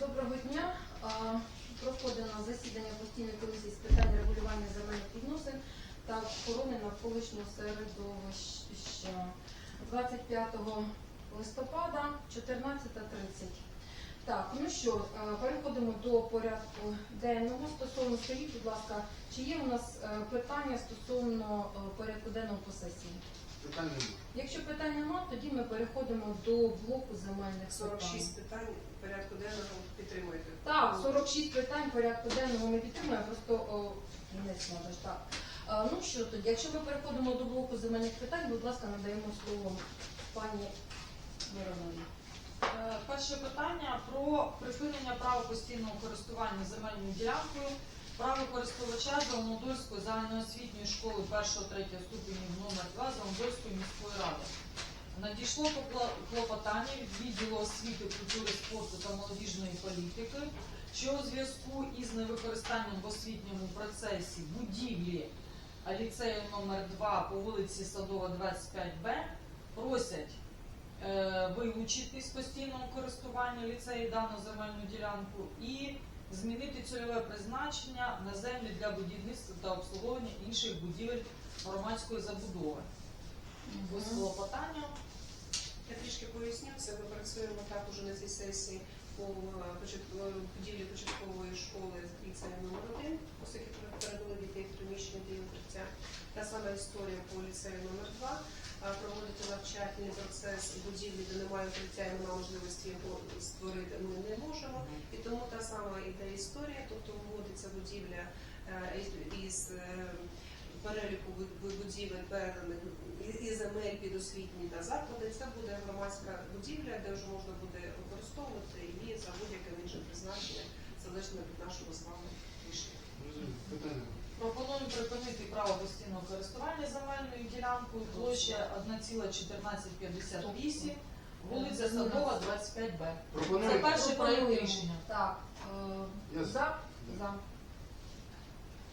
Доброго дня. А, Проходимо засідання постійної комісії з питань регулювання земельних відносин та охорони навколишнього середовища 25 листопада 14.30. Так, ну що, переходимо до порядку денного. Стосовно скажіть, будь ласка, чи є у нас е, питання стосовно е, порядку денного по сесії? Питань немає. Якщо питань немає, тоді ми переходимо до блоку земельних питань. 46 питань порядку денного підтримуєте. Так, 46 питань порядку денного ми підтримуємо, просто о, не смотриш, так. А, ну що тоді, якщо ми переходимо до блоку земельних питань, будь ласка, надаємо слово пані Мироновій. Е, Перше питання про припинення права постійного користування земельною ділянкою право користувача Зеленодольської загальноосвітньої школи 1-3 ступенів номер 2 Зеленодольської міської ради. Надійшло клопотання від відділу освіти, культури, спорту та молодіжної політики, що у зв'язку із невикористанням в освітньому процесі будівлі ліцею номер 2 по вулиці Садова, 25Б просять е, вилучити з постійного користування ліцею дану земельну ділянку і змінити цільове призначення на землі для будівництва та обслуговування інших будівель громадської забудови. Ось клопотання. Я трішки поясню, це ми працюємо також на цій сесії будівлі початкової школи ліцею номер 1 оскільки передали дітей в приміщення для укриття. Та сама історія по ліцею номер 2 Проводити навчальний процес будівлі, де немає укриття і немає можливості його створити, ми не можемо. І тому та сама іде історія, тобто вводиться будівля е, із- із е, переліку бу- бу- будівель переданих і- земель під освітні та заклади. Це буде громадська будівля, де вже можна буде використовувати її за будь-яким іншим призначенням, залежно від нашого з вами рішення. Пропоную припинити право постійного користування земельною ділянкою площа 1,1458, вулиця Садова, 25Б. Це перший проєкт рішення. Так, е, за? за. За.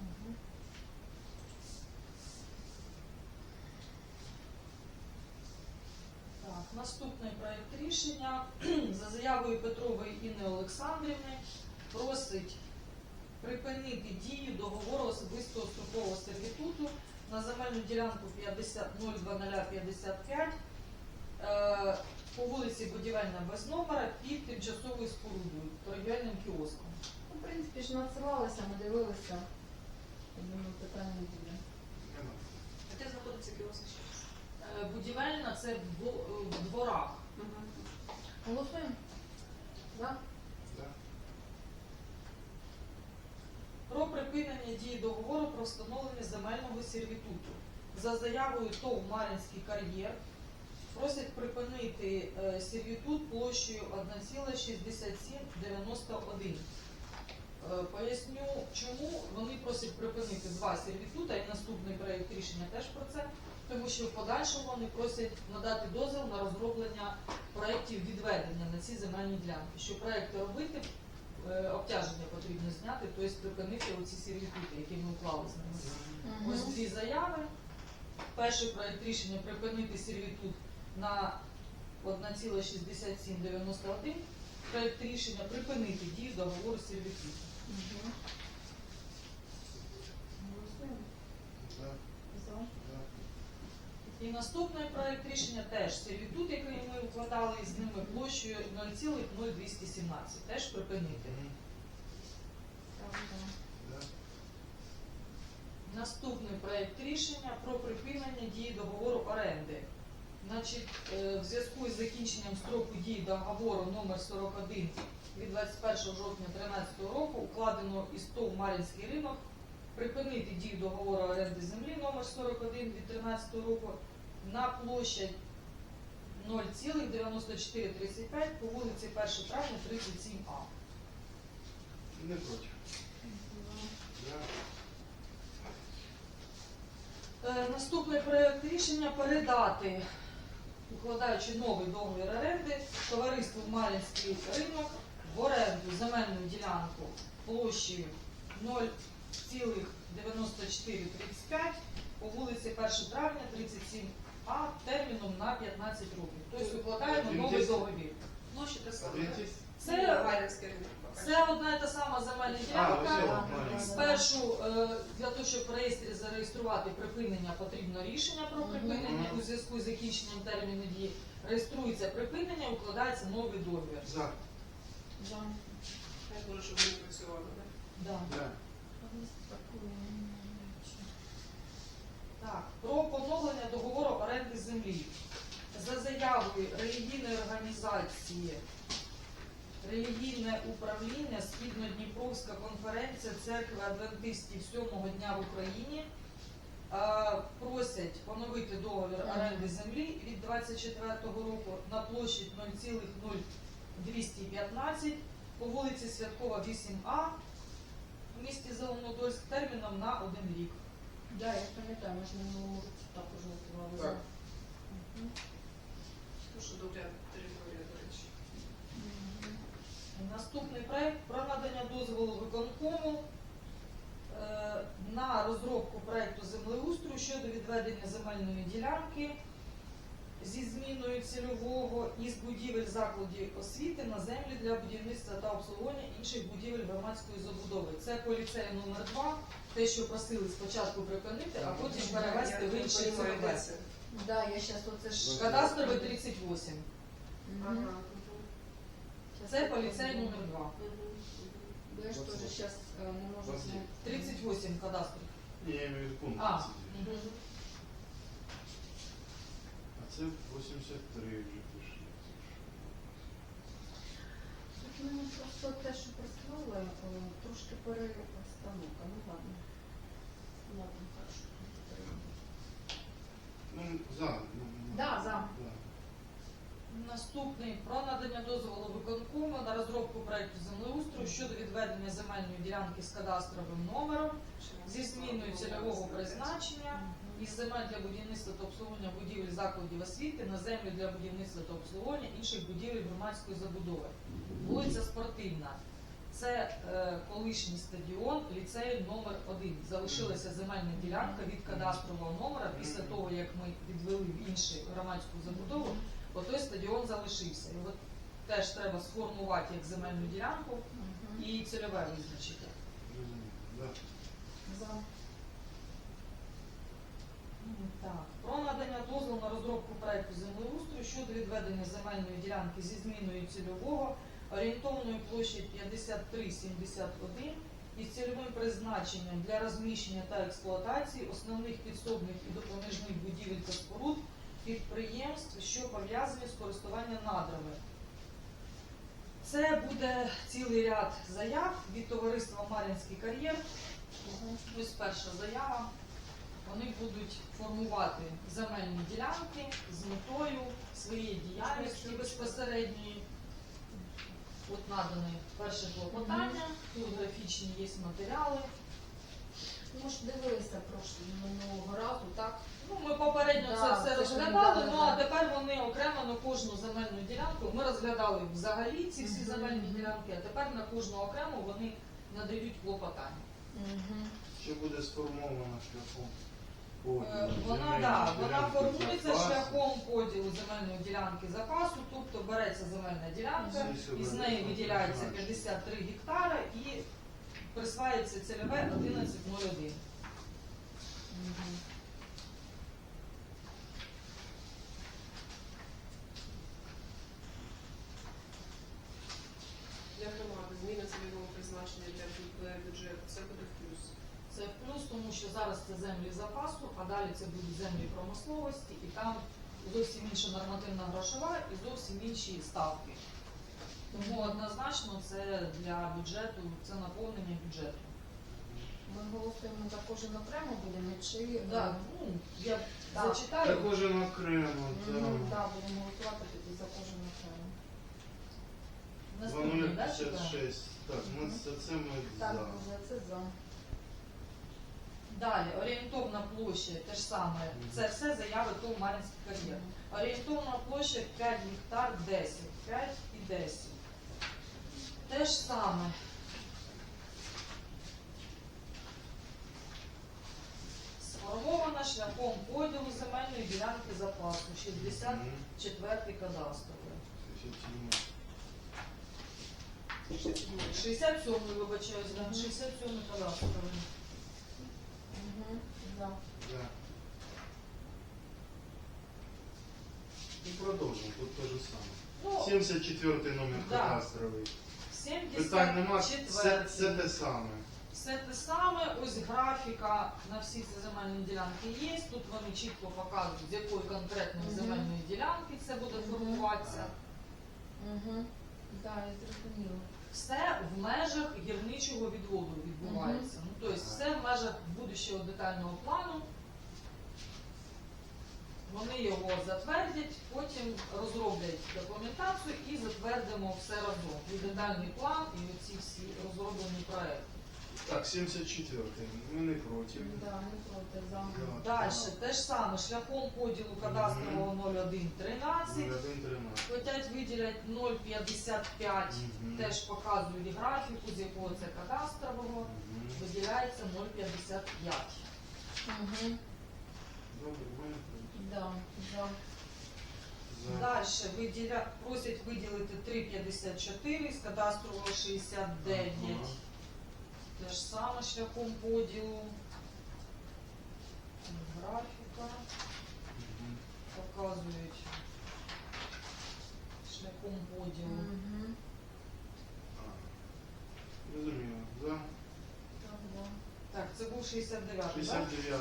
Мгм. Так, наступний проєкт рішення за заявою Петрової Інни Олександрівни просить припинити дію договору особистого строкового сервітуту на земельну ділянку 50 02055 е, по вулиці Будівельна без номера під тимчасовою спорудою торгівельним кіоском. Ну, В принципі ж надсилалися, ми дивилися. Я Думаю, питань не буде. А де знаходиться кіоск ще Будівельна це в в дворах. Голосуємо? За? Да. про припинення дії договору про встановлення земельного сервітуту. За заявою ТОВ Мар'їнський кар'єр просять припинити е, сервітут площею 1,6791. Е, Поясню, чому вони просять припинити два сервітута, і наступний проєкт рішення теж про це, тому що в подальшому вони просять надати дозвіл на розроблення проєктів відведення на ці земельні ділянки. Щоб проєкти робити, е, обтяження потрібно зняти, тобто припинити оці сервітути, які ми уклали з ними. Ось дві заяви. Перший проект рішення припинити сервітут на 1,6791. Проект рішення припинити дію договору сервітуту. Голосуємо? Да. За? Да. І наступний проект рішення теж сервітут, який ми укладали з ними площею 0,0217. Теж припинити. Наступний проект рішення про припинення дії договору оренди. Значить, е, в зв'язку із закінченням строку дії договору номер 41 від 21 жовтня 2013 року укладено із ТОВ Мар'їнський ринок припинити дію договору оренди землі номер 41 від 2013 року на площадь 0,9435 по вулиці 1 травня 37А. Не проти. Е, Наступний проект рішення передати, укладаючи новий договір оренди, товариству Мар'їнський ринок в оренду земельну ділянку площею 0,9435 по вулиці 1 травня 37А терміном на 15 років. Тобто укладаємо новий договір. Площа та сама. Це Це одна і та сама земельна ділянка. Спершу е, для того, щоб в реєстрі зареєструвати припинення, потрібно рішення про припинення у зв'язку з закінченням терміну дії. Реєструється припинення, укладається новий договір. За. Я говорю, щоб вони працювали. да? Да. Так, про поновлення договору оренди землі. За заявою релігійної організації Релігійне управління Східно-Дніпровська конференція церкви адвентистів сьомого дня в Україні е, просять поновити договір оренди землі від 24 року на площі 0,0215 по вулиці Святкова 8А в місті Зеленодольськ терміном на один рік. Да, я пам'ятаю, ми ж минулому році також голосували за. Так. Мгм. Тому що територія, до речі. Наступний проект про надання дозволу виконкому е, на розробку проекту землеустрою щодо відведення земельної ділянки зі зміною цільового із будівель закладів освіти на землі для будівництва та обслуговування інших будівель громадської забудови. Це по ліцею номер 2 те, що просили спочатку припинити, а потім перевести в інший цільове. це. Да, я зараз оце ж. Кадастровий 38. Ага. Це я по ліцею подумаю. номер 2 Мгм, мгм. Бо я ж теж зараз не можу знайти. 38 кадастрів. Ні, я имею в виду пункт. А. 39. Мгм. Це 83 вже пішли. Тут мене просто те, що прислали, трошки перестановка. Ну ладно. Ладно, хорошо. Ну, за. ну, ну, Да, за. Да. Наступний про надання дозволу виконкому на розробку проекту землеустрою щодо відведення земельної ділянки з кадастровим номером зі зміною цільового призначення із земель для будівництва та обслуговування будівель закладів освіти на землю для будівництва та обслуговування інших будівель громадської забудови. Вулиця Спортивна. Це е, колишній стадіон ліцею номер 1 Залишилася земельна ділянка від кадастрового номера після того, як ми відвели в іншу громадську забудову, бо той стадіон залишився. Його теж треба сформувати як земельну ділянку і цільове визначити. За. Так, про надання дозволу на розробку проекту землеустрою щодо відведення земельної ділянки зі зміною цільового орієнтовною площею 5371 із цільовим призначенням для розміщення та експлуатації основних підсобних і допоміжних будівель та споруд підприємств, що пов'язані з користуванням надрами. Це буде цілий ряд заяв від товариства Мар'їнський кар'єр. Ось перша заява. Вони будуть формувати земельні ділянки з метою своєї діяльності безпосередньої. От надане перше клопотання, тут графічні є матеріали. Ну, Ми ж дивилися прошлого минулого разу, так? Ну, ми попередньо Да, це все це розглядали, ну а тепер вони окремо на кожну земельну ділянку. Ми розглядали взагалі ці всі земельні ділянки, а тепер на кожну окремо вони надають клопотання. Що буде сформовано шляхом Вона да, вона формується шляхом поділу земельної ділянки запасу, тобто береться земельна ділянка, із неї виділяється 53 гектара і присвається цільове 1101. Для громади зміна цільового призначення для бю- бюджету це буде в плюс. Це плюс, тому що зараз це землі запасу, а далі це будуть землі промисловості, і там зовсім інша нормативна грошова і зовсім інші ставки. Тому однозначно це для бюджету, це наповнення бюджету. Ми голосуємо за кожен окремо будемо чи Да, ну, я Так. зачитаю. Та кожен окремо, ну, так. да, будемо голосувати тоді за кожен окремо. Наступний, да? 2056. Так, ми Мгм. це, ми Так, за. вже це за. Далі, орієнтовна площа, те ж саме, це все заяви ТОВ Мар'їнський кар'єр. Орієнтовна площа 5 гектар 10, 5 і 10. Те ж саме. Сформована шляхом поділу земельної ділянки запасу 64 Мгм. кадастровий. 67. 67. 67-й, вибачаюсь, 67-й кадастровий. Да. Да. І продовжимо, тут те ж саме. Ну, 74 номер Да. кадастровий. Питань нема, все, все те саме. Все те саме, ось графіка на всі ці земельні ділянки є. Тут вони чітко показують, з якої конкретної Мгм. земельної ділянки це буде Мгм. формуватися. Угу. Да, я зрозуміла. Все в межах гірничого відводу відбувається. Ну, тобто все в межах будущого детального плану. Вони його затвердять, потім розроблять документацію і затвердимо все разом. І детальний план, і оці всі розроблені проекти. Так, 74 Ми не проти. Да, не проти за. Да. Далі те ж саме шляхом поділу кадастрового 0113. 0113. Хотять виділять 0,55. Мгм. Теж показують графіку, з якого це кадастрового. Мгм. Виділяється 0,55. Угу. Добре, ми не проти. Да. За. Далі виділя... просять виділити 3,54 з кадастрового 69. Ага. Те ж саме шляхом поділу. Графіка. Показують шляхом поділу. Угу. За. Так, да. Так, це був 69, так? 69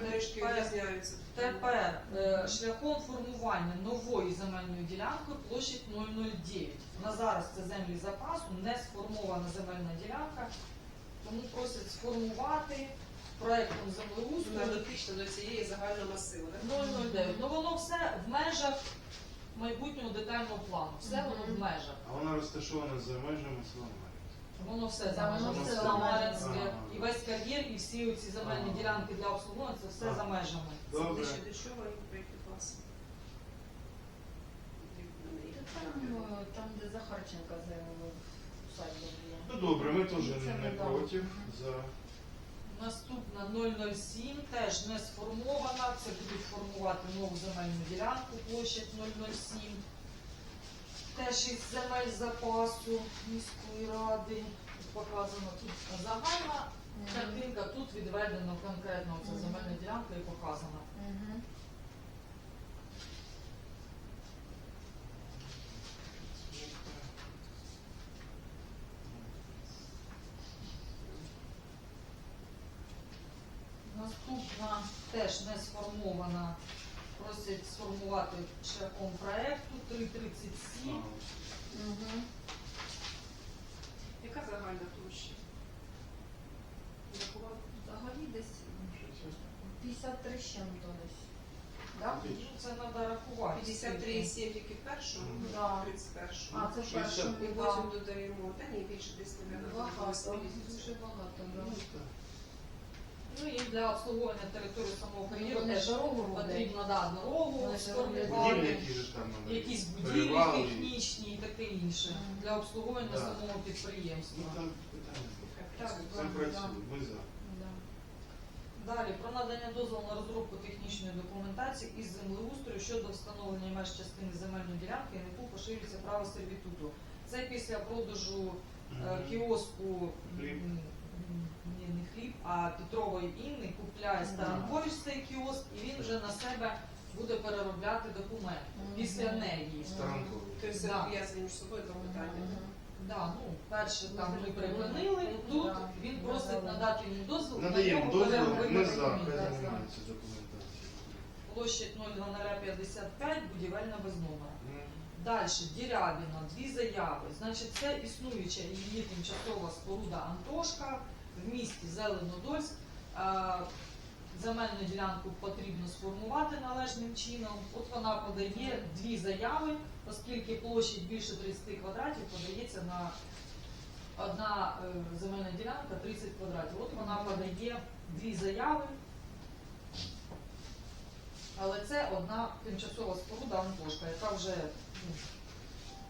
Книжки відрізняються. Тепер е, шляхом формування нової земельної ділянки площадь 009. На зараз це землі запасу, не сформована земельна ділянка, тому просять сформувати проектом Вона землеустрою дотична до цієї загального масиву. так? 009. Ну воно все в межах майбутнього детального плану. Все воно в межах. А вона розташована за межами села Мар'їнська. Воно все за межами все села. Мар'їнське, і весь кар'єр, і всі оці земельні Ага. ділянки для обслуговування це все Ага. за межами. Це Добре. ближче до чого і про які класи? Там, е, там, де Захарченка була. Ну добре, ми теж не, проти. За. Наступна 007 теж не сформована. Це будуть формувати нову земельну ділянку площадь 007. Теж із земель запасу міської ради. Показано тут загальна картинка, тут відведено конкретно ця земельна ділянка і показана. Угу. Наступна теж не сформована. Просять сформувати шляхом проекту 337. Угу. Яка загальна площа? Рахував? Взагалі десь 53 з чим-то десь. Да? Ну, Це треба рахувати. 53,7 тільки в першому, Да. 31-му. А, це в 60. першому. І потім додаємо, та ні, більше десь, мабуть, Багато, дуже багато. да. Ну. Ну і для обслуговування території самого кар'єру Вони теж дорогу роблять. потрібно да, дорогу Вони ж Будівлі, сформувати, які ж там надо. якісь будівлі перевали. технічні і таке інше для обслуговування Да. самого Ну підприємства. там питання. Так, Це да, працює, ми за. Да. Далі про надання дозволу на розробку технічної документації із землеустрою щодо встановлення меж частини земельної ділянки, на яку поширюється право сервітуту. Це після продажу е, кіоску Хліб. м, не хліб, а Петрової Інни купляє Старанкович цей кіоск, і він вже на себе буде переробляти документ після неї. Тобто це Да. пов'язані між собою два питання. Да, ну, перше там ми припинили, тут він просить да, да. надати йому дозвіл. на Надаємо нього дозвіл, переробити ми за, хай да, за. документацією. Площадь 02055, будівельна без номера. Далі, Дірябіна, дві заяви. Значить, це існуюча її тимчасова споруда Антошка в місті Зеленодольськ. Е, Земельну ділянку потрібно сформувати належним чином. От вона подає дві заяви, оскільки площадь більше 30 квадратів подається на одна е, земельна ділянка 30 квадратів. От вона подає дві заяви. Але це одна тимчасова споруда Антошка, яка вже ну,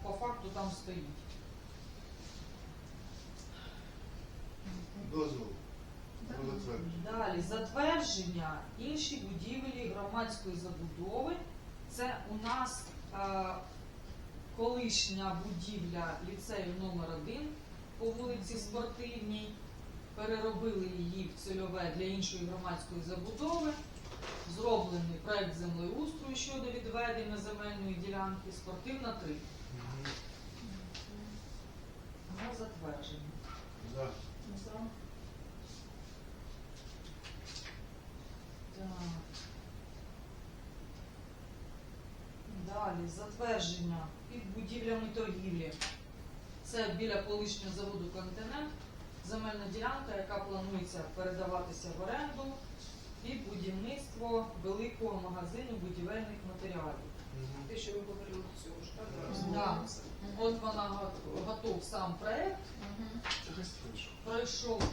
по факту там стоїть. Да. Про затвердження. Далі затвердження інші будівлі громадської забудови. Це у нас е, колишня будівля ліцею номер 1 по вулиці Спортивній. Переробили її в цільове для іншої громадської забудови. Зроблений проект землеустрою щодо відведення земельної ділянки спортивна 3 Мгм. на затвердження. За. За. Так. Далі затвердження під будівлями торгівлі. Це біля колишнього заводу Континент. Земельна ділянка, яка планується передаватися в оренду під будівництво великого магазину будівельних матеріалів. Те, що ми говорили до цього ж, так? Да. От вона готов сам. Це. Пройшов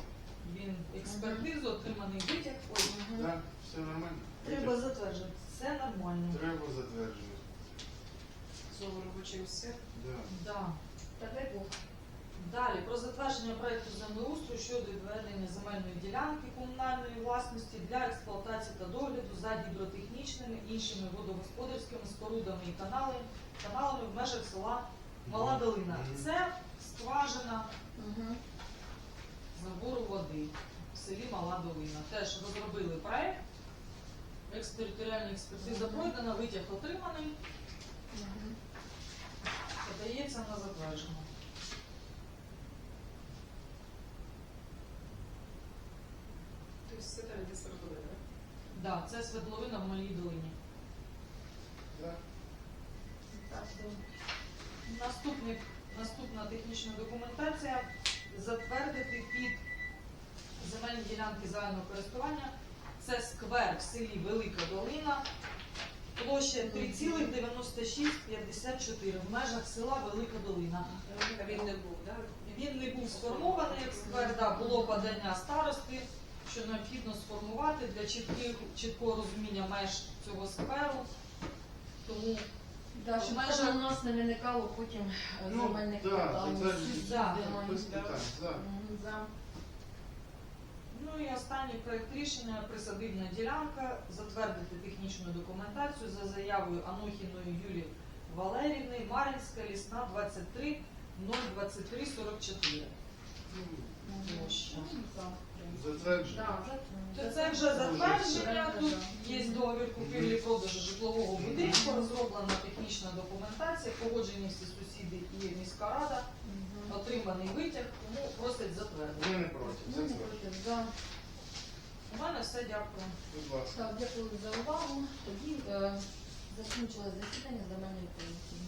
він експертизу, отриманий витяг. Ой. Да, все нормально? треба затверджувати. Все нормально. Треба затверджувати. Знову робоче місце. Да. Да. Та дай Бог. Далі про затвердження проекту землеустрою щодо відведення земельної ділянки комунальної власності для експлуатації та догляду за гідротехнічними іншими водогосподарськими спорудами і каналами, каналами в межах села Мала Долина. Мгм. Це скважина Мгм. Забору води в селі Мала Долина. Теж розробили проект. Екстериторіальна експертиза пройдена, витяг отриманий, подається на затвердження. Тобто це там, де свердловина, так? Да, це свердловина в Малій Долині. Так. Наступний, наступна технічна документація затвердити під земельні ділянки загального користування. Це сквер в селі Велика Долина, площа 3,9654 в межах села Велика Долина. Він не був, так? Він не був сформований як сквер, да, було подання старости, що необхідно сформувати для чітких, чіткого розуміння меж цього скверу. Тому Да, щоб там у нас не виникало потім е, Ну, земельних да, питань. затверджуємо. Да. Без питань. За. Мгм, За. Ну і останній проект рішення присадибна ділянка затвердити технічну документацію за заявою Анохіної Юлії Валерівни, Мар'їнська лісна 23 023 44. Мгм. Площа. За. Затвердження. Да. То це вже затвердження. Тут є договір купівлі продажу житлового будинку, розроблена технічна документація, погоджені всі сусіди і міська рада, отриманий витяг, тому просять затвердити. Ми не проти. Ну, не Затвердження. проти, за. У мене все дякую. Будь ласка. Так, дякую за увагу. Тоді е, закінчилось засідання земельної комісії.